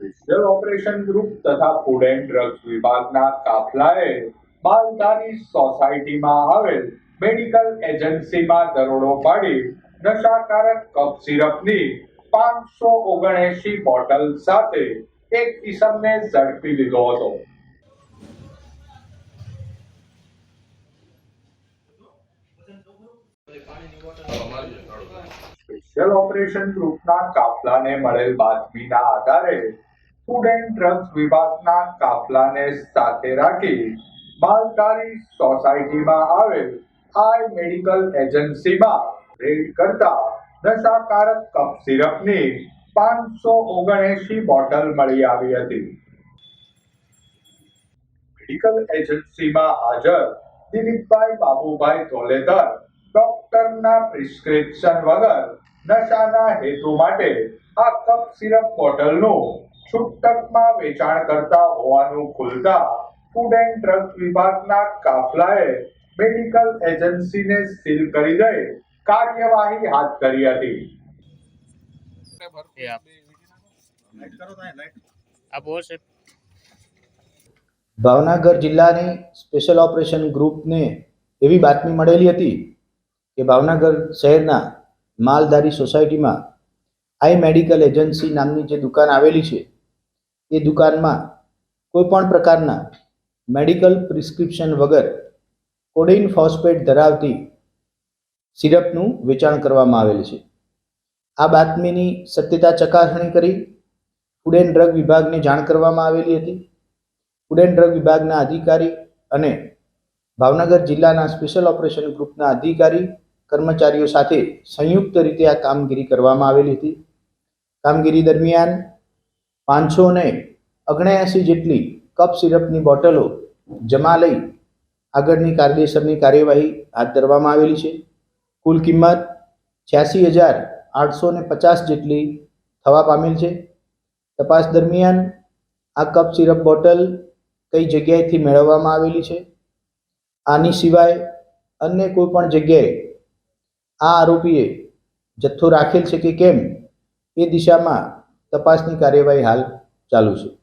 Special operation group તથા food and drugs વિભાગના કાફલાએ માલધારી સોસાયટીમાં આવેલ મેડિકલ એજન્સીમાં દરોડો પાડી નશાકારક કફ સિરપની પાંચસો ઓગણએસી બોટલ સાથે એક કિસમને ઝડપી લીધો હતો. સ્પેશિયલ ઓપરેશન ગ્રુપના કાફલાને મળેલ બાતમીના આધારે ફૂડ એન્ડ ડ્રગ્સ વિભાગના કાફલાને સાથે રાખી માલધારી સોસાયટીમાં આવેલ આઈ મેડિકલ એજન્સીમાં રેડ કરતા નશાકારક કફ સિરપની પાંચસો ઓગણએસી બોટલ મળી આવી હતી. મેડિકલ એજન્સીમાં હાજર દિલીપભાઈ બાબુભાઈ ધોલેધર ડોક્ટરના પ્રિસ્ક્રિપ્શન વગર નશાના હેતુ માટે આ કપ સિરપ બોટલનું છૂટકમાં વેચાણ કરતા હોવાનું ખુલતા ફૂડ એન્ડ ડ્રગ્સ વિભાગના કાફલાએ મેડિકલ એજન્સીને સીલ કરી દઈ કાર્યવાહી હાથ ધરી હતી. ભાવનગર જિલ્લાની સ્પેશિયલ ઓપરેશન ગ્રુપને એવી બાતમી મળેલી હતી કે ભાવનગર શહેરના માલધારી સોસાયટીમાં આઈ મેડિકલ એજન્સી નામની જે દુકાન આવેલી છે એ દુકાનમાં કોઈ પણ પ્રકારના મેડિકલ પ્રિસ્ક્રિપ્શન વગર કોડેઇન ફોસ્ફેટ ધરાવતી સિરપનું વેચાણ કરવામાં આવેલ છે. આ બાતમીની સત્યતા ચકાસણી કરી ફૂડ એન્ડ ડ્રગ વિભાગને જાણ કરવામાં આવેલી હતી. ફૂડ એન્ડ ડ્રગ વિભાગના અધિકારી અને ભાવનગર જિલ્લાના સ્પેશિયલ ઓપરેશન ગ્રુપના અધિકારી કર્મચારીઓ સાથે સંયુક્ત રીતે આ કામગીરી કરવામાં આવેલી હતી. કામગીરી દરમિયાન પાંચસો ને ઓગણ્યાસી જેટલી કપ સિરપની બોટલો જમા લઈ આગળની કાયદેસરની કાર્યવાહી હાથ ધરવામાં આવેલી છે. કુલ કિંમત છ્યાસી હજાર આઠસો ને પચાસ જેટલી થવા પામેલ છે. તપાસ દરમિયાન આ કપ સિરપ બોટલ કઈ જગ્યાએથી મેળવવામાં આવેલી છે? આની સિવાય અન્ય કોઈ પણ જગ્યાએ આ આરોપીએ જથ્થો રાખેલ છે કે કેમ? એ દિશામાં તપાસની કાર્યવાહી હાલ ચાલુ છે.